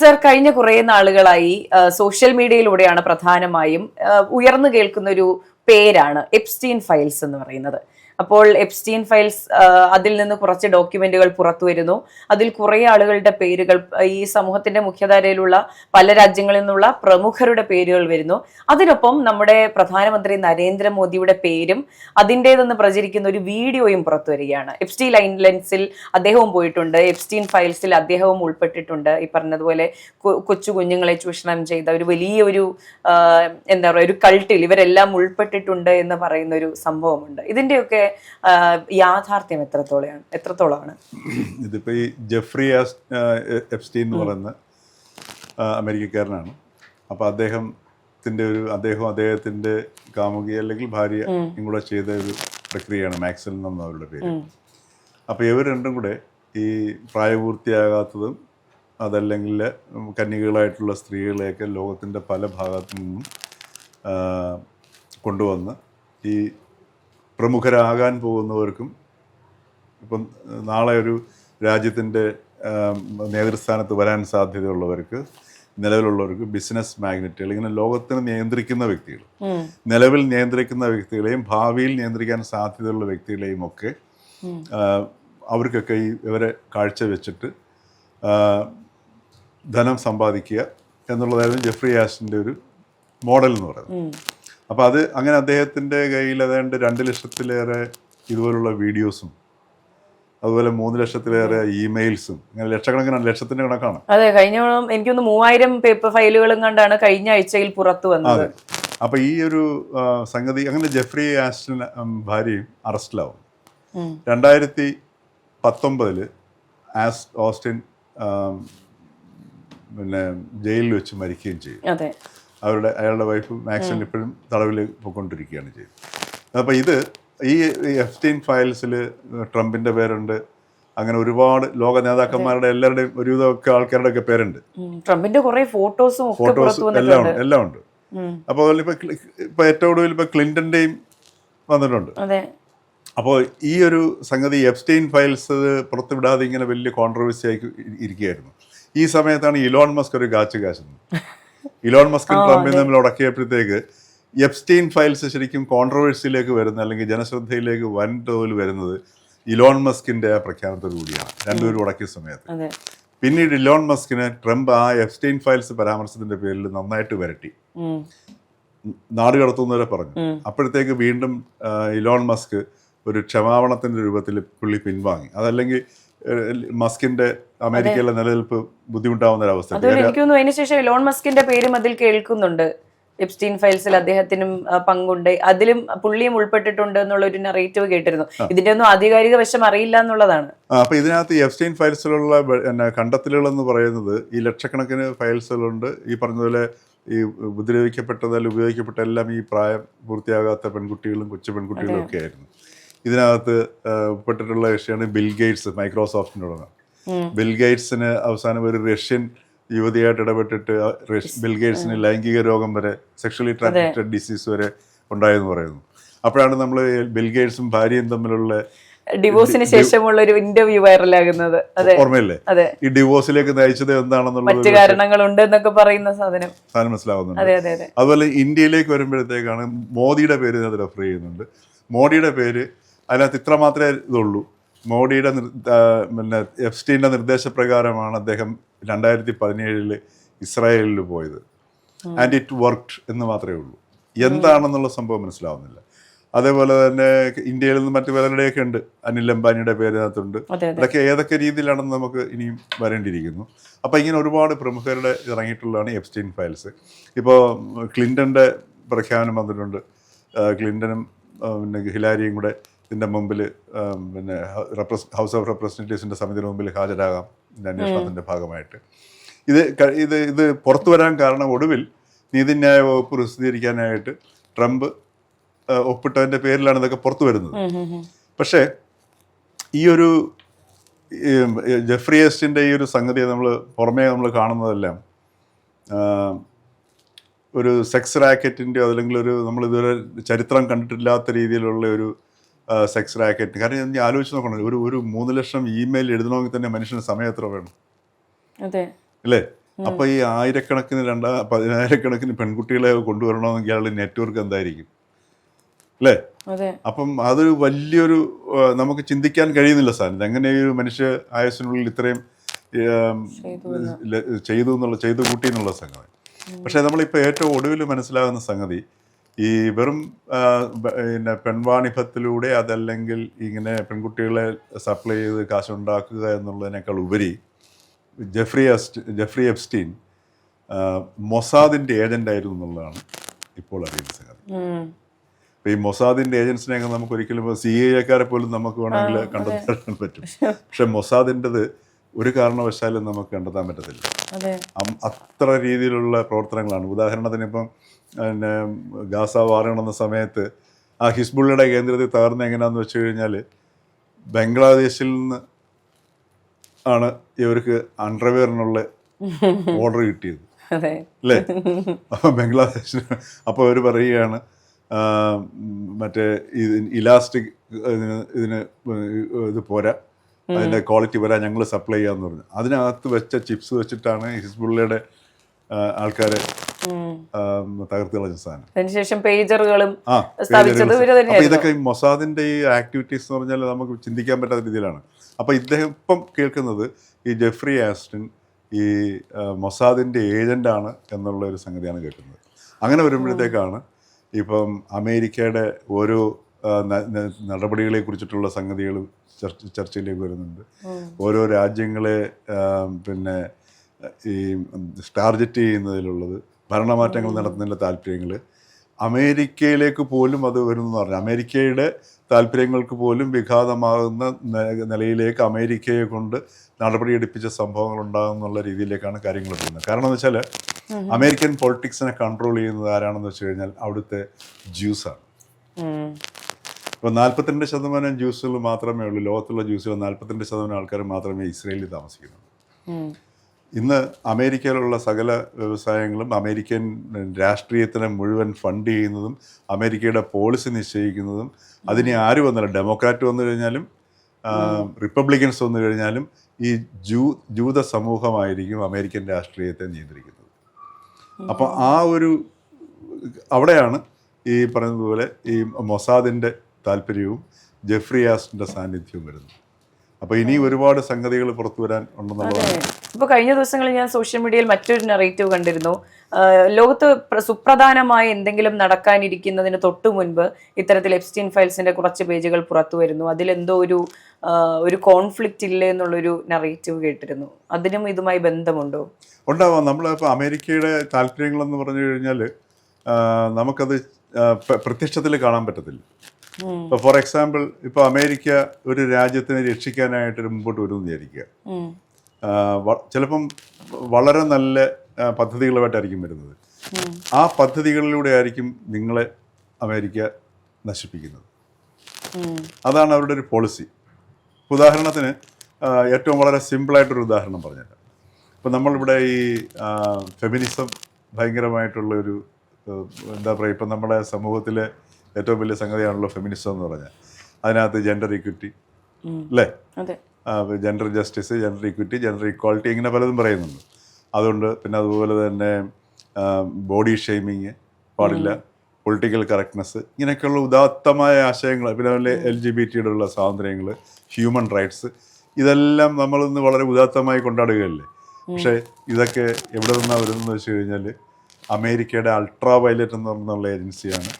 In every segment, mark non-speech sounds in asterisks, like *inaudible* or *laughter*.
Sir കഴിഞ്ഞ കുറേ നാളുകളായി സോഷ്യൽ മീഡിയയിലൂടെയാണ് പ്രധാനമായും ഉയർന്നു കേൾക്കുന്ന ഒരു പേരാണ് എപ്സ്റ്റീൻ ഫയൽസ് എന്ന് പറയുന്നത്. അപ്പോൾ എപ്സ്റ്റീൻ ഫയൽസ് അതിൽ നിന്ന് കുറച്ച് ഡോക്യുമെന്റുകൾ പുറത്തു വരുന്നു. അതിൽ കുറേ ആളുകളുടെ പേരുകൾ ഈ സമൂഹത്തിന്റെ മുഖ്യധാരയിലുള്ള പല രാജ്യങ്ങളിൽ നിന്നുള്ള പ്രമുഖരുടെ പേരുകൾ വരുന്നു. അതിനൊപ്പം നമ്മുടെ പ്രധാനമന്ത്രി നരേന്ദ്രമോദിയുടെ പേരും അതിന്റെതെന്ന് പ്രചരിക്കുന്ന ഒരു വീഡിയോയും പുറത്തു വരികയാണ്. എപ്സ്റ്റീൻ ലൈൻലൻസിൽ അദ്ദേഹവും പോയിട്ടുണ്ട്. എപ്സ്റ്റീൻ ഫയൽസിൽ അദ്ദേഹവും ഉൾപ്പെട്ടിട്ടുണ്ട്. ഈ പറഞ്ഞതുപോലെ കൊച്ചു കുഞ്ഞുങ്ങളെ ചൂഷണം ചെയ്ത ഒരു വലിയ ഒരു എന്താ പറയുക ഒരു കൾട്ടിൽ ഇവരെല്ലാം ഉൾപ്പെട്ടിട്ടുണ്ട് എന്ന് പറയുന്ന ഒരു സംഭവമുണ്ട്. ഇതിന്റെയൊക്കെ ആ, യാഥാർത്ഥ്യം എത്രത്തോളമാണ് എത്രത്തോളമാണ്? ഇതിപ്പോൾ ഈ ജെഫ്രി എഫ്സ്റ്റീൻ എപ്സ്റ്റീൻ എന്ന് പറയുന്ന അമേരിക്കക്കാരനാണ്. അപ്പോൾ അദ്ദേഹത്തിന്റെ ഒരു അദ്ദേഹം അദ്ദേഹത്തിന്റെ കാമുകി അല്ലെങ്കിൽ ഭാര്യ കൂടെ ചെയ്ത ഒരു പ്രക്രിയയാണ് മാക്സൽ എന്ന അവരുടെ പേര്. അപ്പോൾ ഇവർ രണ്ടും കൂടെ ഈ പ്രായപൂർത്തിയാകാത്തതും അതല്ലെങ്കിൽ കന്യകളായിട്ടുള്ള സ്ത്രീകളെയൊക്കെ ലോകത്തിന്റെ പല ഭാഗത്തു നിന്നും കൊണ്ടുവന്ന് ഈ പ്രമുഖരാകാൻ പോകുന്നവർക്കും ഇപ്പം നാളെ ഒരു രാജ്യത്തിന്റെ നേതൃസ്ഥാനത്ത് വരാൻ സാധ്യതയുള്ളവർക്ക് നിലവിലുള്ളവർക്ക് ബിസിനസ് മാഗ്നറ്റുകൾ ഇങ്ങനെ ലോകത്തിന് നിയന്ത്രിക്കുന്ന വ്യക്തികൾ നിലവിൽ നിയന്ത്രിക്കുന്ന വ്യക്തികളെയും ഭാവിയിൽ നിയന്ത്രിക്കാൻ സാധ്യതയുള്ള വ്യക്തികളെയും ഒക്കെ അവർക്കൊക്കെ ഈ ഇവരെ കാഴ്ചവെച്ചിട്ട് വെച്ചിട്ട് ധനം സമ്പാദിക്കുക എന്നുള്ളതായിരുന്നു ജെഫ്രി ആഷിന്റെ ഒരു മോഡൽ എന്ന് പറയുന്നത്. അപ്പോൾ അത് അങ്ങനെ അദ്ദേഹത്തിന്റെ കയ്യിൽ ഏതാണ്ട് രണ്ട് ലക്ഷത്തിലേറെ ഇതുപോലുള്ള വീഡിയോസും അതുപോലെ മൂന്ന് ലക്ഷത്തിലേറെ ഇമെയിൽസും അങ്ങനെ ലക്ഷക്കണക്കിന് ലക്ഷത്തിന്റെ കണക്കാണ്. അതെ കഴിഞ്ഞ എനിക്കൊന്ന് മൂവായിരം പേപ്പർ ഫയലുകളും കണ്ടാണ് കഴിഞ്ഞ ആഴ്ചയിൽ പുറത്തു വന്നത്. അതെ. അപ്പോൾ ഈ ഒരു സംഗതി അങ്ങനെ ജെഫ്രി ആസ്റ്റിൻ ഭാര്യയും അറസ്റ്റിലാവും. രണ്ടായിരത്തി പത്തൊമ്പതിൽ ആസ് ഓസ്റ്റിൻ പിന്നെ ജയിലിൽ വെച്ച് മരിക്കുകയും ചെയ്യും. അവരുടെ അയാളുടെ വൈഫ് മാക്സിമം ഇപ്പോഴും തടവിൽ പോയിക്കൊണ്ടിരിക്കുകയാണ് ചെയ്യുന്നത് അപ്പോൾ ഇത് ഈ എഫ്റ്റീൻ ഫയൽസിൽ ട്രംപിന്റെ പേരുണ്ട്. അങ്ങനെ ഒരുപാട് ലോക നേതാക്കന്മാരുടെ എല്ലാവരുടെയും ഒരുവിധമൊക്കെ ആൾക്കാരുടെ ഒക്കെ പേരുണ്ട്. ട്രംപിന്റെ കുറെ ഫോട്ടോസും ഫോട്ടോസ് എല്ലാം ഉണ്ട് എല്ലാം ഉണ്ട്. അപ്പോൾ ഇപ്പൊ ഇപ്പോൾ ഏറ്റവും കൂടുതൽ ഇപ്പൊ ക്ലിന്റന്റെയും വന്നിട്ടുണ്ട്. അപ്പോൾ ഈ ഒരു സംഗതി എഫ്സ്റ്റെയിൻ ഫയൽസ് പുറത്തുവിടാതെ ഇങ്ങനെ വലിയ കോൺട്രവേഴ്സി ആയി ഇരിക്കുകയായിരുന്നു. ഈ സമയത്താണ് ഇലോൺ മസ്ക് ഒരു കാച്ചു കാശുന്നത്. *laughs* ഇലോൺ മസ്കും ട്രംപും തമ്മിൽ ഉടക്കിയപ്പോഴത്തേക്ക് എപ്സ്റ്റീൻ ഫയൽസ് ശരിക്കും കോൺട്രവേഴ്സിയിലേക്ക് വരുന്ന അല്ലെങ്കിൽ ജനശ്രദ്ധയിലേക്ക് വൻ തോതിൽ വരുന്നത് ഇലോൺ മസ്കിന്റെ ആ പ്രഖ്യാപനത്തോടു കൂടിയാണ്. രണ്ടുപേരും ഉടക്കിയ സമയത്ത്. പിന്നീട് ഇലോൺ മസ്കിന് ട്രംപ് ആ എപ്സ്റ്റീൻ ഫയൽസ് പരാമർശത്തിന്റെ പേരിൽ നന്നായിട്ട് വരട്ടി. നാട് കടത്തുന്നവരെ പറഞ്ഞു. അപ്പോഴത്തേക്ക് വീണ്ടും ഇലോൺ മസ്ക് ഒരു ക്ഷമാപണത്തിന്റെ രൂപത്തിൽ പുള്ളി പിൻവാങ്ങി. അതല്ലെങ്കിൽ മസ്കിന്റെ അമേരിക്കയിലെ നിലനിൽപ്പ് ബുദ്ധിമുട്ടാവുന്ന ഒരു അവസ്ഥ അതുപോലെ എനിക്ക് തോന്നുന്നു അതിനുശേഷം ഇലോൺ മസ്കിന്റെ പേരും അതിൽ കേൾക്കുന്നുണ്ട്. എപ്സ്റ്റീൻ ഫയൽസിൽ അദ്ദേഹത്തിനും പങ്കുണ്ട്. അതിലും പുള്ളിയും ഉൾപ്പെട്ടിട്ടുണ്ട് എന്നുള്ള ഒരു നറേറ്റീവ് കേട്ടിരുന്നു ഇതിന്റെ ഒന്നും ആധികാരിക വശം അറിയില്ല എന്നുള്ളതാണ്. അപ്പൊ ഇതിനകത്ത് എഫ്സ്റ്റൈൻ ഫയൽസിലുള്ള കണ്ടെത്തലുകൾ എന്ന് പറയുന്നത് ഈ ലക്ഷക്കണക്കിന് ഫയൽസുകളുണ്ട്. ഈ പറഞ്ഞതുപോലെ ഈ ഉപദ്രവിക്കപ്പെട്ടതിൽ ഉപയോഗിക്കപ്പെട്ട എല്ലാം ഈ പ്രായം പൂർത്തിയാകാത്ത പെൺകുട്ടികളും കൊച്ചു പെൺകുട്ടികളും ഒക്കെ ആയിരുന്നു. ഇതിനകത്ത് ഉൾപ്പെട്ടിട്ടുള്ള വിഷയമാണ് ബിൽ ഗേറ്റ്സ് മൈക്രോസോഫ്റ്റിനോടാണ് ബിൽ ഗേറ്റ്സിന് അവസാനം ഒരു റഷ്യൻ യുവതിയായിട്ട് ഇടപെട്ടിട്ട് ബിൽ ഗേറ്റ്സിന് ലൈംഗിക രോഗം വരെ സെക്ഷലി ട്രാൻസ്മിറ്റഡ് ഡിസീസ് വരെ ഉണ്ടായെന്ന് പറയുന്നു. അപ്പോഴാണ് നമ്മൾ ബിൽ ഗേറ്റ്സും ഭാര്യയും തമ്മിലുള്ള ഡിവോഴ്സിന് ശേഷമുള്ള ഒരു ഇന്റർവ്യൂ വൈറലാകുന്നത് അതെ. ഓർമ്മയില്ലേ? അതെ. ഈ ഡിവോഴ്സിലേക്ക് നയിച്ചത് എന്താണെന്നുള്ളത് മറ്റു കാരണങ്ങളുണ്ട് എന്നൊക്കെ പറയുന്ന സാധനം. സാധനം മനസ്സിലാവുന്നുണ്ട്. അതെ അതെ അതെ. അതുപോലെ ഇന്ത്യയിലേക്ക് വരുമ്പോഴത്തേക്കാണ് മോദിയുടെ പേര് ഇതിനകത്ത് റെഫർ ചെയ്യുന്നുണ്ട്. മോഡിയുടെ പേര് അതിനകത്ത് ഇത്ര മാത്രമേ ഇതുള്ളൂ. മോഡിയുടെ നിർ- എഫ് പിന്നെ എഫ്സ്റ്റീന്റെ നിർദ്ദേശപ്രകാരമാണ് അദ്ദേഹം രണ്ടായിരത്തി പതിനേഴിൽ ഇസ്രായേലിൽ പോയത്. ആൻഡ് ഇറ്റ് വർക്ക്ഡ് എന്ന് മാത്രമേ ഉള്ളൂ. എന്താണെന്നുള്ള സംഭവം മനസ്സിലാവുന്നില്ല. അതേപോലെ തന്നെ ഇന്ത്യയിൽ നിന്ന് മറ്റു പലരുടെയൊക്കെ ഉണ്ട്. അനിൽ അംബാനിയുടെ പേര് അതിനകത്തുണ്ട് അതൊക്കെ ഏതൊക്കെ രീതിയിലാണെന്ന് നമുക്ക് ഇനിയും വരേണ്ടിയിരിക്കുന്നു. അപ്പം ഇങ്ങനെ ഒരുപാട് പ്രമുഖരുടെ ഇറങ്ങിയിട്ടുള്ളതാണ് എപ്സ്റ്റീൻ ഫയൽസ്. ഇപ്പോൾ ക്ലിന്റന്റെ പ്രഖ്യാപനം വന്നിട്ടുണ്ട്. ക്ലിന്റനും പിന്നെ ഹിലാരിയും കൂടെ ഇതിന്റെ മുമ്പിൽ പിന്നെ ഹൗസ് ഓഫ് റെപ്രസെന്റേറ്റീവ്സിന്റെ സമിതിയുടെ മുമ്പിൽ ഹാജരാകാം ഇതിന്റെ അന്വേഷണത്തിന്റെ ഭാഗമായിട്ട് ഇത് ഇത് ഇത് പുറത്തു വരാൻ കാരണം ഒടുവിൽ നീതിന്യായ വകുപ്പ് പ്രസിദ്ധീകരിക്കാനായിട്ട് ട്രംപ് ഒപ്പിട്ടതിന്റെ പേരിലാണ് ഇതൊക്കെ പുറത്തു വരുന്നത്. പക്ഷേ ഈ ഒരു ജെഫ്രി എസ്റ്റിന്റെ ഈ ഒരു സംഗതി നമ്മൾ പുറമേ നമ്മൾ കാണുന്നതെല്ലാം ഒരു സെക്സ് റാക്കറ്റിന്റെയോ അല്ലെങ്കിൽ ഒരു നമ്മൾ ഇതുവരെ ചരിത്രം കണ്ടിട്ടില്ലാത്ത രീതിയിലുള്ള ഒരു സെക്സ് റാക്കറ്റ് കാരണം ഞാൻ ആലോചിച്ച് നോക്കണം ഒരു ഒരു മൂന്ന് ലക്ഷം ഇമെയിൽ എഴുതണമെങ്കിൽ തന്നെ മനുഷ്യന് സമയം എത്ര വേണം? അതെ. അല്ലേ? അപ്പൊ ഈ ആയിരക്കണക്കിന് രണ്ടാ പതിനായിരക്കണക്കിന് പെൺകുട്ടികളെ കൊണ്ടുവരണമെങ്കിൽ അയാളുടെ നെറ്റ്വർക്ക് എന്തായിരിക്കും? അല്ലേ? അപ്പം അതൊരു വലിയൊരു നമുക്ക് ചിന്തിക്കാൻ കഴിയുന്നില്ല സാധനം എങ്ങനെ ഒരു മനുഷ്യ ആയുസിനുള്ളിൽ ഇത്രയും ചെയ്തു എന്നുള്ള ചെയ്തു കൂട്ടി എന്നുള്ള സംഗതി. പക്ഷേ നമ്മളിപ്പോൾ ഏറ്റവും ഒടുവിൽ മനസ്സിലാകുന്ന സംഗതി ഈ വെറും പിന്നെ പെൺവാണിഭത്തിലൂടെ അതല്ലെങ്കിൽ ഇങ്ങനെ പെൺകുട്ടികളെ സപ്ലൈ ചെയ്ത് കാശുണ്ടാക്കുക എന്നുള്ളതിനേക്കാൾ ഉപരി ജെഫ്രി അസ്റ്റ് ജെഫ്രി എബ്സ്റ്റീൻ മൊസാദിന്റെ ഏജന്റ് ആയിരുന്നു എന്നുള്ളതാണ് ഇപ്പോൾ അറിയുന്ന സംഗതി. ഇപ്പൊ ഈ മൊസാദിന്റെ ഏജൻസിനെയൊക്കെ നമുക്ക് ഒരിക്കലും സി എക്കാരെ പോലും നമുക്ക് വേണമെങ്കിൽ കണ്ടെത്താൻ പറ്റും. പക്ഷെ മൊസാദിന്റെത് ഒരു കാരണവശാലും നമുക്ക് കണ്ടെത്താൻ പറ്റത്തില്ല. അതെ. അത്ര രീതിയിലുള്ള പ്രവർത്തനങ്ങളാണ്. ഉദാഹരണത്തിന് ഇപ്പം പിന്നെ ഗാസ വാർ നടന്ന സമയത്ത് ആ ഹിസ്ബുള്ളയുടെ കേന്ദ്രത്തിൽ തകർന്ന എങ്ങനെയാന്ന് വെച്ച് കഴിഞ്ഞാൽ ബംഗ്ലാദേശിൽ നിന്ന് ആണ് ഇവർക്ക് അണ്ടർവെയറിനുള്ള ഓർഡർ കിട്ടിയത്. അല്ലേ? അപ്പോൾ ബംഗ്ലാദേശിന് അപ്പോൾ അവർ പറയുകയാണ് മറ്റേ ഇത് ഇലാസ്റ്റിക് ഇതിന് ഇതിന് ഇത് പോരാ അതിന്റെ ക്വാളിറ്റി പോരാ ഞങ്ങൾ സപ്ലൈ ചെയ്യാന്ന് പറഞ്ഞു. അതിനകത്ത് വെച്ച ചിപ്സ് വെച്ചിട്ടാണ് ഹിസ്ബുള്ളയുടെ ആൾക്കാരെ. തകർത്ത് കളഞ്ഞ സാധനം. അതിനുശേഷം പേജറുകളും ആ സ്ഥാപിച്ചത് ഇവർ അപ്പൊ ഇതൊക്കെ മൊസാദിന്റെ ഈ ആക്ടിവിറ്റീസ് എന്ന് പറഞ്ഞാൽ നമുക്ക് ചിന്തിക്കാൻ പറ്റാത്ത രീതിയിലാണ്. അപ്പൊ ഇദ്ദേഹം ഇപ്പം കേൾക്കുന്നത് ഈ ജെഫ്രി ആസ്റ്റിൻ ഈ മൊസാദിന്റെ ഏജന്റ് ആണ് എന്നുള്ള ഒരു സംഗതിയാണ് കേൾക്കുന്നത്. അങ്ങനെ വരുമ്പോഴത്തേക്കാണ് ഇപ്പം അമേരിക്കയുടെ ഓരോ നടപടികളെ കുറിച്ചിട്ടുള്ള സംഗതികൾ ചർച്ച ചർച്ചയിലേക്ക് വരുന്നുണ്ട്. ഓരോ രാജ്യങ്ങളെ പിന്നെ ഈ ടാർഗറ്റ് ചെയ്യുന്നതിലുള്ളത് ഭരണമാറ്റങ്ങൾ നടത്തുന്നതിന്റെ താല്പര്യങ്ങൾ. അമേരിക്കയിലേക്ക് പോലും അത് വരുന്നു പറഞ്ഞു അമേരിക്കയുടെ താല്പര്യങ്ങൾക്ക് പോലും വിഘാതമാകുന്ന നിലയിലേക്ക് അമേരിക്കയെ കൊണ്ട് നടപടിയെടുപ്പിച്ച സംഭവങ്ങൾ ഉണ്ടാകുന്നുള്ള രീതിയിലേക്കാണ് കാര്യങ്ങൾ പോകുന്നത്. കാരണം എന്ന് വെച്ചാൽ അമേരിക്കൻ പൊളിറ്റിക്സിനെ കൺട്രോൾ ചെയ്യുന്നത് ആരാണെന്ന് വെച്ച് കഴിഞ്ഞാൽ അവിടുത്തെ ജ്യൂസാണ്. ഇപ്പോൾ നാൽപ്പത്തിരണ്ട് ശതമാനം ജ്യൂസുകൾ മാത്രമേ ഉള്ളൂ. ലോകത്തുള്ള ജ്യൂസുകൾ നാൽപ്പത്തിരണ്ട് ശതമാനം ആൾക്കാർ മാത്രമേ ഇസ്രയേലിൽ താമസിക്കുന്നുള്ളൂ. ഇന്ന് അമേരിക്കയിലുള്ള സകല വ്യവസായങ്ങളും അമേരിക്കൻ രാഷ്ട്രീയത്തിനെ മുഴുവൻ ഫണ്ട് ചെയ്യുന്നതും അമേരിക്കയുടെ പോളിസി നിശ്ചയിക്കുന്നതും അതിനെ ആര് വന്നാലും ഡെമോക്രാറ്റ് വന്നു കഴിഞ്ഞാലും റിപ്പബ്ലിക്കൻസ് വന്നു കഴിഞ്ഞാലും ഈ ജൂ ജൂത സമൂഹമായിരിക്കും അമേരിക്കൻ രാഷ്ട്രീയത്തെ നിയന്ത്രിക്കുന്നത്. അപ്പോൾ ആ ഒരു അവിടെയാണ് ഈ പറയുന്നതുപോലെ ഈ മൊസാദിന്റെ താല്പര്യവും ജെഫ്രി സാന്നിധ്യവും വരുന്നത്. അപ്പോൾ ഇനി ഒരുപാട് സംഗതികൾ പുറത്തു വരാൻ ഉണ്ടെന്നുള്ളതാണ്. ഇപ്പൊ കഴിഞ്ഞ ദിവസങ്ങളിൽ ഞാൻ സോഷ്യൽ മീഡിയയിൽ മറ്റൊരു നെറേറ്റീവ് കണ്ടിരുന്നു. ലോകത്ത് പ്ര- സുപ്രധാനമായ എന്തെങ്കിലും നടക്കാനിരിക്കുന്നതിന് തൊട്ടു മുൻപ് ഇത്തരത്തിൽ എപ്സ്റ്റീൻ ഫയൽസിന്റെ കുറച്ച് പേജുകൾ പുറത്തു വരുന്നു. അതിലെന്തോ ഒരു ഒരു കോൺഫ്ലിക്റ്റ് ഇല്ല എന്നുള്ളൊരു നെറേറ്റീവ് കേട്ടിരുന്നു. അതിനും ഇതുമായി ബന്ധമുണ്ടോ? ഉണ്ടാവാം. നമ്മളിപ്പോൾ അമേരിക്കയുടെ താല്പര്യങ്ങളെന്ന് പറഞ്ഞു കഴിഞ്ഞാൽ നമുക്കത് പ്രത്യക്ഷത്തിൽ കാണാൻ പറ്റത്തില്ല. ഇപ്പോൾ ഫോർ എക്സാമ്പിൾ ഇപ്പോൾ അമേരിക്ക ഒരു രാജ്യത്തിനെ രക്ഷിക്കാനായിട്ട് മുമ്പോട്ട് വരും വിചാരിക്കുക. ചിലപ്പം വളരെ നല്ല പദ്ധതികളുമായിട്ടായിരിക്കും വരുന്നത്. ആ പദ്ധതികളിലൂടെ ആയിരിക്കും നിങ്ങളെ അമേരിക്ക നശിപ്പിക്കുന്നത്. അതാണ് അവരുടെ ഒരു പോളിസി ഉദാഹരണത്തിന് ഏറ്റവും വളരെ സിമ്പിളായിട്ടൊരു ഉദാഹരണം പറഞ്ഞുതരാം. ഇപ്പം നമ്മളിവിടെ ഈ ഫെമിനിസം ഭയങ്കരമായിട്ടുള്ള ഒരു എന്താ പറയുക ഇപ്പം നമ്മുടെ സമൂഹത്തിലെ ഏറ്റവും വലിയ സംഗതിയാണല്ലോ ഫെമിനിസം എന്ന് പറഞ്ഞാൽ. അതിനകത്ത് ജെൻഡർ ഇക്വിറ്റി. അല്ലേ? Gender justice gender equity gender equality ഇങ്ങനെ പലതും പറയുന്നുണ്ട്. അതുകൊണ്ട് പിന്നെ അതുപോലെ തന്നെ ബോഡി ഷെയ്മിങ് പാടില്ല പൊളിറ്റിക്കൽ കറക്റ്റ്നെസ് ഇങ്ങനെയൊക്കെയുള്ള ഉദാത്തമായ ആശയങ്ങൾ പിന്നെ അതുപോലെ എൽ ജി ബി ടിയുടെ ഉള്ള സ്വാതന്ത്ര്യങ്ങൾ ഹ്യൂമൻ റൈറ്റ്സ് ഇതെല്ലാം നമ്മളിന്ന് വളരെ ഉദാത്തമായി കൊണ്ടാടുകയല്ലേ? പക്ഷേ ഇതൊക്കെ എവിടെ നിന്നാണ് വരുന്നതെന്ന് വെച്ച് കഴിഞ്ഞാൽ അമേരിക്കയുടെ അൾട്രാ വയലറ്റ് എന്ന് പറഞ്ഞുള്ള ഏജൻസിയാണ്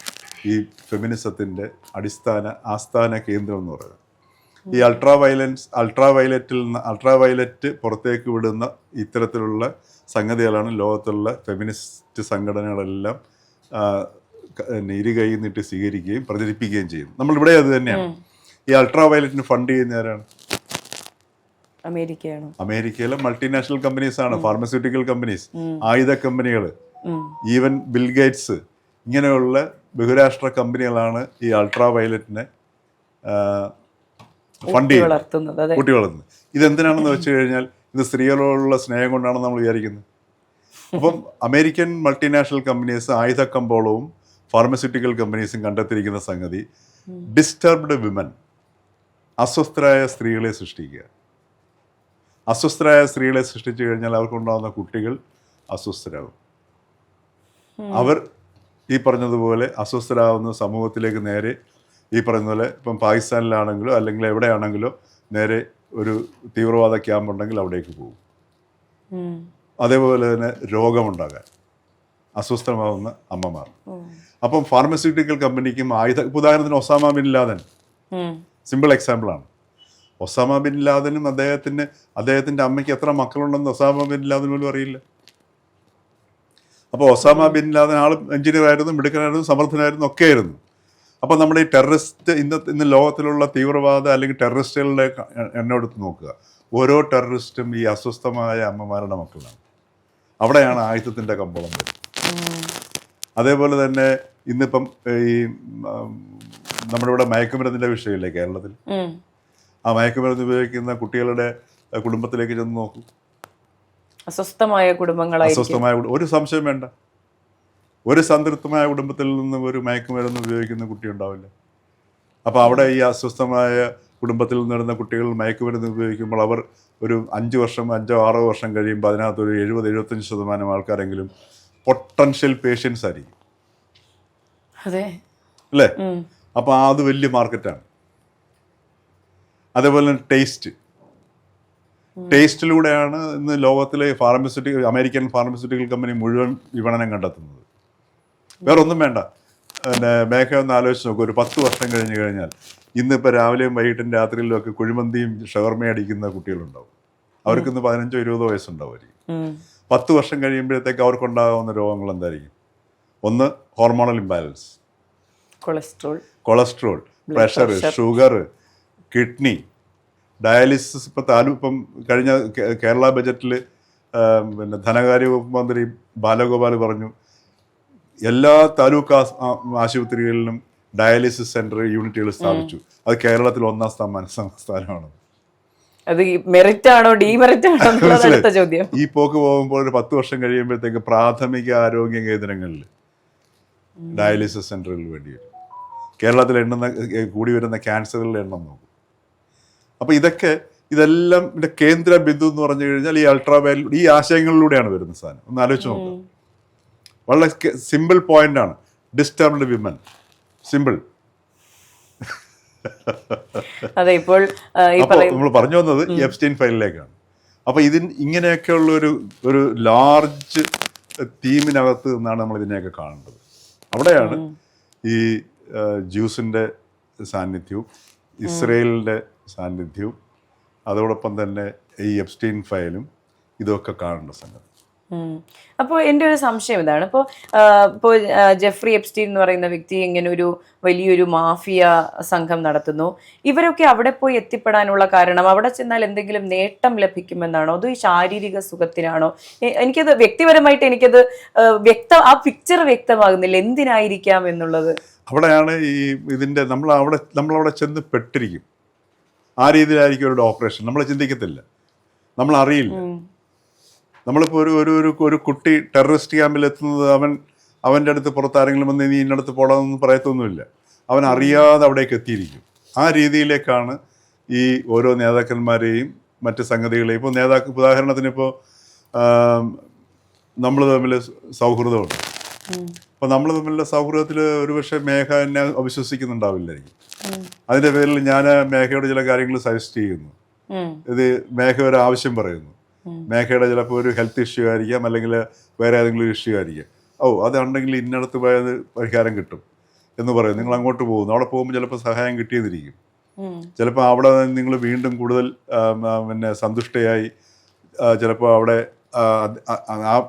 ഈ ഫെമിനിസത്തിന്റെ അടിസ്ഥാന ആസ്ഥാന കേന്ദ്രം എന്ന് പറയുന്നത്. ഈ അൾട്രാ വയലൻസ് അൾട്രാ വയലറ്റിൽ നിന്ന് അൾട്രാ വയലറ്റ് പുറത്തേക്ക് വിടുന്ന ഇത്തരത്തിലുള്ള സംഗതികളാണ് ലോകത്തുള്ള ഫെമിനിസ്റ്റ് സംഘടനകളെല്ലാം ആ, ക- പിന്നെ ഇരു കൈ നീട്ടി സ്വീകരിക്കുകയും പ്രചരിപ്പിക്കുകയും ചെയ്യും നമ്മളിവിടെ അത് തന്നെയാണ്. ഈ അൾട്രാ വയലറ്റിന് ഫണ്ട് ചെയ്യുന്ന ആരാണ്? അമേരിക്കയാണ്. അമേരിക്കയിലെ മൾട്ടിനാഷണൽ കമ്പനീസ് ആണ് ഫാർമസ്യൂട്ടിക്കൽ കമ്പനീസ് ആയുധ കമ്പനികൾ ഈവൻ ബിൽഗേറ്റ്സ് ഇങ്ങനെയുള്ള ബഹുരാഷ്ട്ര കമ്പനികളാണ് ഈ അൾട്രാ വയലറ്റിനെ ഫണ്ട് ചെയ്യുന്നത്. കുട്ടി വളർത്തുന്നത്. ഇതെന്തിനാണെന്ന് വെച്ച് കഴിഞ്ഞാൽ ഇത് സ്ത്രീകളോടുള്ള സ്നേഹം കൊണ്ടാണെന്ന് നമ്മൾ വിചാരിക്കുന്നത് അപ്പം അമേരിക്കൻ മൾട്ടിനാഷണൽ കമ്പനീസ് ആയുധ കമ്പോളവും ഫാർമസ്യൂട്ടിക്കൽ കമ്പനീസും കണ്ടെത്തിയിരിക്കുന്ന സംഗതി ഡിസ്റ്റർബ്ഡ് വിമൻ അസ്വസ്ഥരായ സ്ത്രീകളെ സൃഷ്ടിക്കുക. അസ്വസ്ഥരായ സ്ത്രീകളെ സൃഷ്ടിച്ചു കഴിഞ്ഞാൽ അവർക്കുണ്ടാകുന്ന കുട്ടികൾ അസ്വസ്ഥരാകും. അവർ ഈ പറഞ്ഞതുപോലെ അസ്വസ്ഥരാകുന്ന സമൂഹത്തിലേക്ക് നേരെ ഈ പറഞ്ഞതുപോലെ പോലെ ഇപ്പം പാകിസ്ഥാനിലാണെങ്കിലോ അല്ലെങ്കിൽ എവിടെയാണെങ്കിലോ നേരെ ഒരു തീവ്രവാദ ക്യാമ്പ് ഉണ്ടെങ്കിൽ അവിടേക്ക് പോകും. അതേപോലെ തന്നെ രോഗമുണ്ടാകാൻ അസ്വസ്ഥമാവുന്ന അമ്മമാർ. അപ്പം ഫാർമസ്യൂട്ടിക്കൽ കമ്പനിക്കും ആയുധ ഉദാഹരണത്തിന് Osama bin Laden. Simple simple എക്സാമ്പിളാണ് ഒസാമ ബിൻ ലാദനും അദ്ദേഹത്തിന് അദ്ദേഹത്തിന്റെ അമ്മയ്ക്ക് എത്ര മക്കളുണ്ടെന്ന് ഒസാമ ബിൻ ലാദൻ പോലും അറിയില്ല. അപ്പോൾ ഒസാമ ബിൻ ലാദൻ ആളും എഞ്ചിനീയറായിരുന്നു മിടുക്കനായിരുന്നു സമർത്ഥനായിരുന്നു ഒക്കെ ആയിരുന്നു അപ്പോൾ നമ്മുടെ ഈ ടെററിസ്റ്റ് ഇന്ന് ഇന്ന് ലോകത്തിലുള്ള തീവ്രവാദ അല്ലെങ്കിൽ ടെററിസ്റ്റുകളുടെ ക- എണ്ണം എടുത്ത് നോക്കുക. ഓരോ ടെററിസ്റ്റും ഈ അസ്വസ്ഥമായ അമ്മമാരുടെ മക്കളാണ്. അവിടെയാണ് ആയുധത്തിന്റെ കമ്പോളം വരുന്നത്. അതേപോലെ തന്നെ ഇന്നിപ്പം ഈ നമ്മുടെ ഇവിടെ മയക്കുമരുന്നിന്റെ വിഷയമില്ലേ കേരളത്തിൽ? ആ മയക്കുമരുന്ന് ഉപയോഗിക്കുന്ന കുട്ടികളുടെ കുടുംബത്തിലേക്ക് ചെന്ന് നോക്കൂ. അസ്വസ്ഥമായ കുടുംബങ്ങളായി അസ്വസ്ഥമായ ഒരു സംശയം വേണ്ട. ഒരു സംതൃപ്തമായ കുടുംബത്തിൽ നിന്ന് ഒരു മയക്കുമരുന്ന് ഉപയോഗിക്കുന്ന കുട്ടി ഉണ്ടാവില്ല അപ്പോൾ അവിടെ ഈ അസ്വസ്ഥമായ കുടുംബത്തിൽ നിന്ന് വരുന്ന കുട്ടികൾ മയക്കുമരുന്ന് ഉപയോഗിക്കുമ്പോൾ അവർ ഒരു അഞ്ച് വർഷം അഞ്ചോ ആറോ വർഷം കഴിയുമ്പോൾ അതിനകത്ത് ഒരു എഴുപത് എഴുപത്തഞ്ച് ശതമാനം ആൾക്കാരെങ്കിലും പൊട്ടൻഷ്യൽ പേഷ്യൻസ് ആയിരിക്കും. അതെ. അല്ലേ? അപ്പൊ അപ്പോൾ അത് വലിയ മാർക്കറ്റാണ്. അതേപോലെ തന്നെ ടേസ്റ്റ്. ടേസ്റ്റിലൂടെയാണ് ഇന്ന് ലോകത്തിലെ ഫാർമസ്യൂട്ടിക്കൽ അമേരിക്കൻ ഫാർമസ്യൂട്ടിക്കൽ കമ്പനി മുഴുവൻ വിപണനം കണ്ടെത്തുന്നത്. വേറെ ഒന്നും വേണ്ട. പിന്നെ മേഘ ഒന്ന് ആലോചിച്ച് നോക്കും. ഒരു പത്ത് വർഷം കഴിഞ്ഞ് കഴിഞ്ഞാൽ ഇന്നിപ്പോൾ രാവിലെയും വൈകിട്ടും രാത്രിയിലും ഒക്കെ കുഴിമന്തിയും ഷവർമയും അടിക്കുന്ന കുട്ടികളുണ്ടാവും. അവർക്കിന്ന് പതിനഞ്ചോ ഇരുപതോ വയസ്സുണ്ടാവുമായിരിക്കും. ഉം. പത്ത് വർഷം കഴിയുമ്പോഴത്തേക്ക് അവർക്കുണ്ടാകുന്ന രോഗങ്ങൾ എന്തായിരിക്കും? ഒന്ന് hormonal imbalance cholesterol. Cholesterol pressure sugar kidney dialysis ഇപ്പം താലൂ ഇപ്പം കഴിഞ്ഞ കേരള ബജറ്റിൽ പിന്നെ ധനകാര്യ വകുപ്പ് മന്ത്രി ബാലഗോപാൽ പറഞ്ഞു എല്ലാ താലൂക്ക് ആശുപത്രികളിലും ഡയാലിസിസ് സെന്റർ യൂണിറ്റുകൾ സ്ഥാപിച്ചു. അത് കേരളത്തിൽ ഒന്നാം സ്ഥാന സ്ഥാനമാണ്. അത് മെറിറ്റ് ആണോ ഡിമെറിറ്റ് ആണോ അടുത്ത ചോദ്യം. ഈ പോക്ക് പോകുമ്പോൾ ഒരു പത്ത് വർഷം കഴിയുമ്പോഴത്തേക്ക് പ്രാഥമിക ആരോഗ്യ കേന്ദ്രങ്ങളിൽ ഡയാലിസിസ് സെന്ററുകൾ വേണ്ടി വരും. കേരളത്തിൽ എണ്ണുന്ന കൂടി വരുന്ന ക്യാൻസറുകളുടെ എണ്ണം നോക്കും. അപ്പോൾ ഇതൊക്കെ ഇതെല്ലാം ഇതിന്റെ കേന്ദ്ര ബിന്ദു എന്ന് പറഞ്ഞു കഴിഞ്ഞാൽ ഈ അൾട്രാ വയലറ്റ് ഈ ആശയങ്ങളിലൂടെയാണ് വരുന്ന സാധനം. ഒന്ന് ആലോചിച്ച് നോക്കുക വളരെ സിമ്പിൾ പോയിന്റ് ആണ്. ഡിസ്റ്റർബ്ഡ് വിമൻ സിമ്പിൾ അതെ ഇപ്പോൾ നമ്മൾ പറഞ്ഞു വന്നത് എഫ്സ്റ്റീൻ ഫയലിലേക്കാണ് അപ്പോൾ ഇതിന് ഇങ്ങനെയൊക്കെയുള്ള ഒരു ഒരു ലാർജ് തീമിനകത്ത് നിന്നാണ് നമ്മൾ ഇതിനെയൊക്കെ കാണേണ്ടത്. അവിടെയാണ് ഈ ജ്യൂസിന്റെ സാന്നിധ്യവും ഇസ്രയേലിന്റെ സാന്നിധ്യവും. അതോടൊപ്പം തന്നെ ഈ എബ്സ്റ്റീൻ ഫയലും ഇതൊക്കെ കാണേണ്ട സംഗതി. അപ്പോൾ എന്റെ ഒരു സംശയം ഇതാണ്. ഇപ്പോൾ ഇപ്പോൾ ജെഫ്രി എപ്സ്റ്റീൻ എന്ന് പറയുന്ന വ്യക്തി ഇങ്ങനെ ഒരു വലിയൊരു മാഫിയ സംഘം നടത്തുന്നു. ഇവരൊക്കെ അവിടെ പോയി എത്തിപ്പെടാനുള്ള കാരണം അവിടെ ചെന്നാൽ എന്തെങ്കിലും നേട്ടം ലഭിക്കുമെന്നാണോ? അതോ ഈ ശാരീരിക സുഖത്തിനാണോ? എനിക്കത് വ്യക്തിപരമായിട്ട് എനിക്കത് വ്യക്ത ആ പിക്ചർ വ്യക്തമാകുന്നില്ല. എന്തിനായിരിക്കാം എന്നുള്ളത്? അവിടെയാണ് ഈ ഇതിന്റെ നമ്മൾ അവിടെ നമ്മളവിടെ ചെന്ന് പെട്ടിരിക്കും. ആ രീതിയിലായിരിക്കും അവരുടെ ഓപ്പറേഷൻ നമ്മൾ ചിന്തിക്കത്തില്ല. നമ്മൾ അറിയില്ല. നമ്മളിപ്പോൾ ഒരു ഒരു ഒരു ഒരു കുട്ടി ടെററിസ്റ്റ് ക്യാമ്പിൽ എത്തുന്നത് അവൻ അവന്റെ അടുത്ത് പുറത്ത് ആരെങ്കിലും വന്ന് നീ ഇന്നടുത്ത് പോകണമെന്ന് പറയത്തൊന്നുമില്ല. അവൻ അറിയാതെ അവിടേക്ക് എത്തിയിരിക്കും. ആ രീതിയിലേക്കാണ് ഈ ഓരോ നേതാക്കന്മാരെയും മറ്റ് സംഗതികളെയും ഇപ്പോൾ നേതാക്കൾ ഉദാഹരണത്തിന് ഇപ്പോൾ നമ്മൾ തമ്മിൽ സൗഹൃദമുണ്ട്. അപ്പോൾ നമ്മൾ തമ്മിലുള്ള സൗഹൃദത്തിൽ ഒരുപക്ഷെ മേഘ എന്നെ അവിശ്വസിക്കുന്നുണ്ടാവില്ലായിരിക്കും. അതിന്റെ പേരിൽ ഞാൻ മേഘയോട് ചില കാര്യങ്ങൾ സജസ്റ്റ് ചെയ്യുന്നു. ഇത് മേഘ ഒരു ആവശ്യം പറയുന്നു. മേഘയുടെ ചിലപ്പോൾ ഒരു ഹെൽത്ത് ഇഷ്യൂ ആയിരിക്കാം അല്ലെങ്കിൽ വേറെ ഏതെങ്കിലും ഒരു ഇഷ്യൂ ആയിരിക്കാം. ഓ അതുണ്ടെങ്കിൽ ഇന്നടത്ത് പോയത് പരിഹാരം കിട്ടും എന്ന് പറയും നിങ്ങൾ അങ്ങോട്ട് പോകുന്നു. അവിടെ പോകുമ്പോൾ ചിലപ്പോൾ സഹായം കിട്ടിയെന്നിരിക്കും ചിലപ്പോൾ അവിടെ നിങ്ങൾ വീണ്ടും കൂടുതൽ പിന്നെ സന്തുഷ്ടയായി ചിലപ്പോൾ അവിടെ ആ,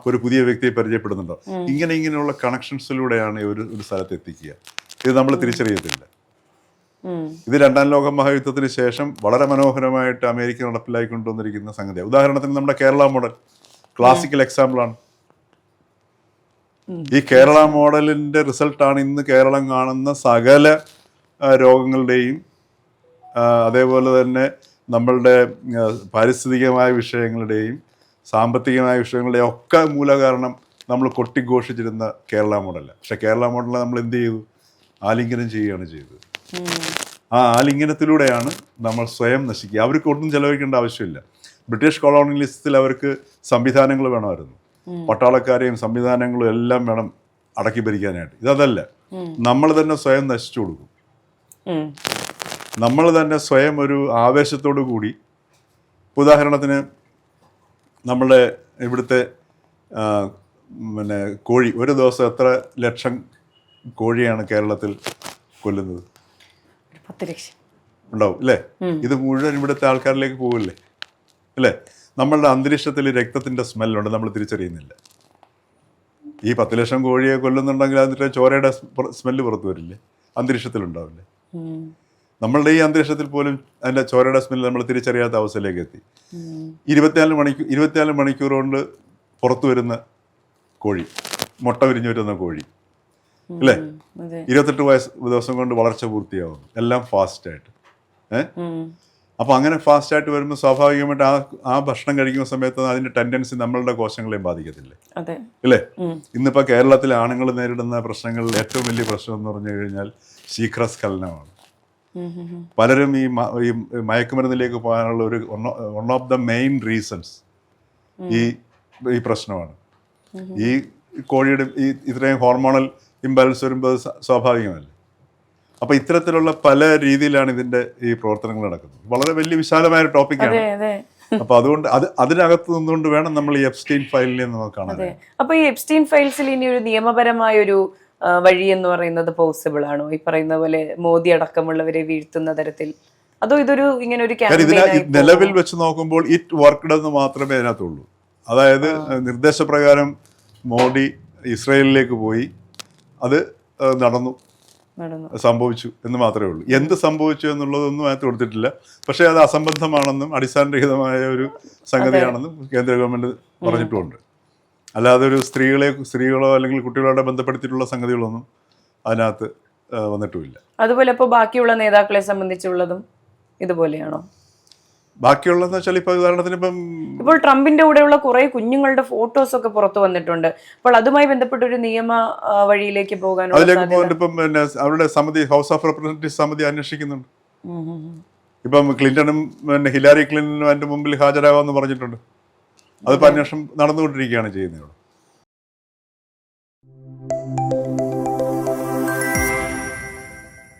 ഒരു പുതിയ വ്യക്തിയെ പരിചയപ്പെടുന്നുണ്ടോ? ഇങ്ങനെ ഇങ്ങനെയുള്ള കണക്ഷൻസിലൂടെയാണ് ഈ ഒരു ഒരു സ്ഥലത്ത് എത്തിക്കുക. ഇത് നമ്മൾ തിരിച്ചറിയത്തില്ല. ഇത് രണ്ടാം ലോക മഹായുദ്ധത്തിന് ശേഷം വളരെ മനോഹരമായിട്ട് അമേരിക്ക നടപ്പിലായി കൊണ്ടുവന്നിരിക്കുന്ന സംഗതിയാണ് ഉദാഹരണത്തിന് നമ്മുടെ കേരള മോഡൽ. ക്ലാസിക്കൽ എക്സാമ്പിളാണ് ഈ കേരള മോഡലിന്റെ റിസൾട്ടാണ് ഇന്ന് കേരളം കാണുന്ന സകല രോഗങ്ങളുടെയും അതേപോലെ തന്നെ നമ്മളുടെ പാരിസ്ഥിതികമായ വിഷയങ്ങളുടെയും സാമ്പത്തികമായ വിഷയങ്ങളുടെ ഒക്കെ മൂലകാരണം നമ്മൾ കൊട്ടിഘോഷിച്ചിരുന്ന കേരള മോഡലാണ് പക്ഷെ കേരള മോഡല നമ്മൾ എന്ത് ചെയ്തു? ആലിംഗനം ചെയ്യുകയാണ് ചെയ്തത്. ആ ആലിംഗനത്തിലൂടെയാണ് നമ്മൾ സ്വയം നശിക്കുക. അവർക്ക് ഒന്നും ചെലവഴിക്കേണ്ട ആവശ്യമില്ല. ബ്രിട്ടീഷ് കൊളോണിയലിസത്തിൽ അവർക്ക് സംവിധാനങ്ങൾ വേണമായിരുന്നു. പട്ടാളക്കാരെയും സംവിധാനങ്ങളും എല്ലാം വേണം അടക്കി ഭരിക്കാനായിട്ട്. ഇതല്ല നമ്മൾ തന്നെ സ്വയം നശിച്ചു കൊടുക്കും. നമ്മൾ തന്നെ സ്വയം ഒരു ആവേശത്തോടു കൂടി ഉദാഹരണത്തിന് നമ്മളുടെ ഇവിടുത്തെ പിന്നെ കോഴി ഒരു ദിവസം എത്ര ലക്ഷം കോഴിയാണ് കേരളത്തിൽ കൊല്ലുന്നത്? പത്ത് ലക്ഷം. ഉണ്ടാവും അല്ലേ? ഇത് മുഴുവൻ ഇവിടുത്തെ ആൾക്കാരിലേക്ക് പോകില്ലേ അല്ലേ? നമ്മളുടെ അന്തരീക്ഷത്തിൽ രക്തത്തിന്റെ സ്മെല്ലുണ്ട് നമ്മൾ തിരിച്ചറിയുന്നില്ല. ഈ പത്ത് ലക്ഷം കോഴിയെ കൊല്ലുന്നുണ്ടെങ്കിൽ അതിന്റെ ചോരയുടെ സ്മെല്ല് പുറത്തു വരില്ലേ? അന്തരീക്ഷത്തിലുണ്ടാവില്ലേ. നമ്മളുടെ ഈ അന്തരീക്ഷത്തിൽ പോലും അതിന്റെ ചോരയുടെ സ്മെല്ല് നമ്മൾ തിരിച്ചറിയാത്ത അവസ്ഥയിലേക്ക് എത്തി. ഇരുപത്തിനാല് മണിക്കൂർ ഇരുപത്തിനാല് മണിക്കൂർ കൊണ്ട് പുറത്തു വരുന്ന കോഴി മുട്ട വിരിഞ്ഞു വരുന്ന കോഴി. അല്ലേ? ഇരുപത്തെട്ട് വയസ്സ് ദിവസം കൊണ്ട് വളർച്ച പൂർത്തിയാവുന്നു. എല്ലാം ഫാസ്റ്റായിട്ട്. ഏഹ്. അപ്പോൾ അങ്ങനെ ഫാസ്റ്റായിട്ട് വരുമ്പോൾ സ്വാഭാവികമായിട്ട് ആ ആ ഭക്ഷണം കഴിക്കുന്ന സമയത്ത് അതിന്റെ ടെൻഡൻസി നമ്മളുടെ കോശങ്ങളെയും ബാധിക്കത്തില്ലേ? അല്ലേ. ഇന്നിപ്പോൾ കേരളത്തിലെ ആണുങ്ങൾ നേരിടുന്ന പ്രശ്നങ്ങളിൽ ഏറ്റവും വലിയ പ്രശ്നം എന്ന് പറഞ്ഞു കഴിഞ്ഞാൽ ശീഘ്രസ്ഖലനമാണ്. പലരും ഈ ഈ മയക്കുമരുന്നിലേക്ക് പോകാനുള്ള ഒരു one of the main reasons ഈ ഈ പ്രശ്നമാണ്. ഈ കോഴിയുടെ ഈ ഇത്രയും ഹോർമോണൽ ഇംബാലൻസ് വരുമ്പോൾ സ്വാഭാവികമല്ലേ? അപ്പൊ ഇത്തരത്തിലുള്ള പല രീതിയിലാണ് ഇതിന്റെ ഈ പ്രവർത്തനങ്ങൾ നടക്കുന്നത്. വളരെ വലിയ വിശാലമായ ഒരു ടോപ്പിക്കാണ് അപ്പൊ അതുകൊണ്ട് അത് അതിനകത്ത് നിന്നുകൊണ്ട് വേണം നമ്മൾ ഈ എപ്സ്റ്റീൻ ഫയലിനെ നമുക്ക് കാണാൻ അപ്പൊ ഈ എപ്സ്റ്റീൻ ഫയൽസിൽ ഇനി ഒരു നിയമപരമായ ഒരു വഴി എന്ന് പറയുന്നത് പോസിബിൾ ആണോ? ഈ പറയുന്ന പോലെ മോദി അടക്കമുള്ളവരെ വീഴ്ത്തുന്ന തരത്തിൽ. അതോ ഇതൊരു ഇങ്ങനെ ഒരു നിലവിൽ വെച്ച് നോക്കുമ്പോൾ ഇറ്റ് വർക്ക്ഡ് എന്ന് മാത്രമേ അതിനകത്തുള്ളൂ. അതായത് നിർദ്ദേശപ്രകാരം മോഡി ഇസ്രയേലിലേക്ക് പോയി. അത് നടന്നു. നടന്നു. സംഭവിച്ചു എന്ന് മാത്രമേ ഉള്ളൂ. എന്ത് സംഭവിച്ചു എന്നുള്ളതൊന്നും അതിനകത്ത് കൊടുത്തിട്ടില്ല. പക്ഷേ അത് അസംബന്ധമാണെന്നും അടിസ്ഥാനരഹിതമായ ഒരു സംഗതിയാണെന്നും കേന്ദ്ര ഗവൺമെന്റ് പറഞ്ഞിട്ടുമുണ്ട് അല്ലാതെ ഒരു സ്ത്രീകളെ സ്ത്രീകളോ അല്ലെങ്കിൽ കുട്ടികളോടെ ബന്ധപ്പെടുത്തിയിട്ടുള്ള സംഗതികളൊന്നും അതിനകത്ത് വന്നിട്ടുമില്ല. അതുപോലെ ഇപ്പോൾ ബാക്കിയുള്ള നേതാക്കളെ സംബന്ധിച്ചുള്ളതും ഇതുപോലെയാണോ? ബാക്കിയുള്ളതെന്ന് വെച്ചാൽ ഇപ്പോൾ ഉദാഹരണത്തിന് ഇപ്പം ഇപ്പോൾ ട്രംപിന്റെ കൂടെയുള്ള കുറെ കുഞ്ഞുങ്ങളുടെ ഫോട്ടോസ് ഒക്കെ പുറത്തു വന്നിട്ടുണ്ട്. അപ്പോൾ അതുമായി ബന്ധപ്പെട്ട ഒരു നിയമ വഴിയിലേക്ക് പോകാൻ അതിലേക്ക് പോകാൻ ഇപ്പം പിന്നെ അവരുടെ സമിതി ഹൗസ് ഓഫ് റെപ്രസെന്റേറ്റീവ് സമിതി അന്വേഷിക്കുന്നുണ്ട്. ഇപ്പം ക്ലിന്റണും പിന്നെ ഹിലാരി ക്ലിന്റണും അതിന്റെ മുമ്പിൽ ഹാജരാകാമെന്ന് പറഞ്ഞിട്ടുണ്ട്. അതിപ്പോൾ അന്വേഷണം നടന്നുകൊണ്ടിരിക്കുകയാണ് ചെയ്യുന്നത്.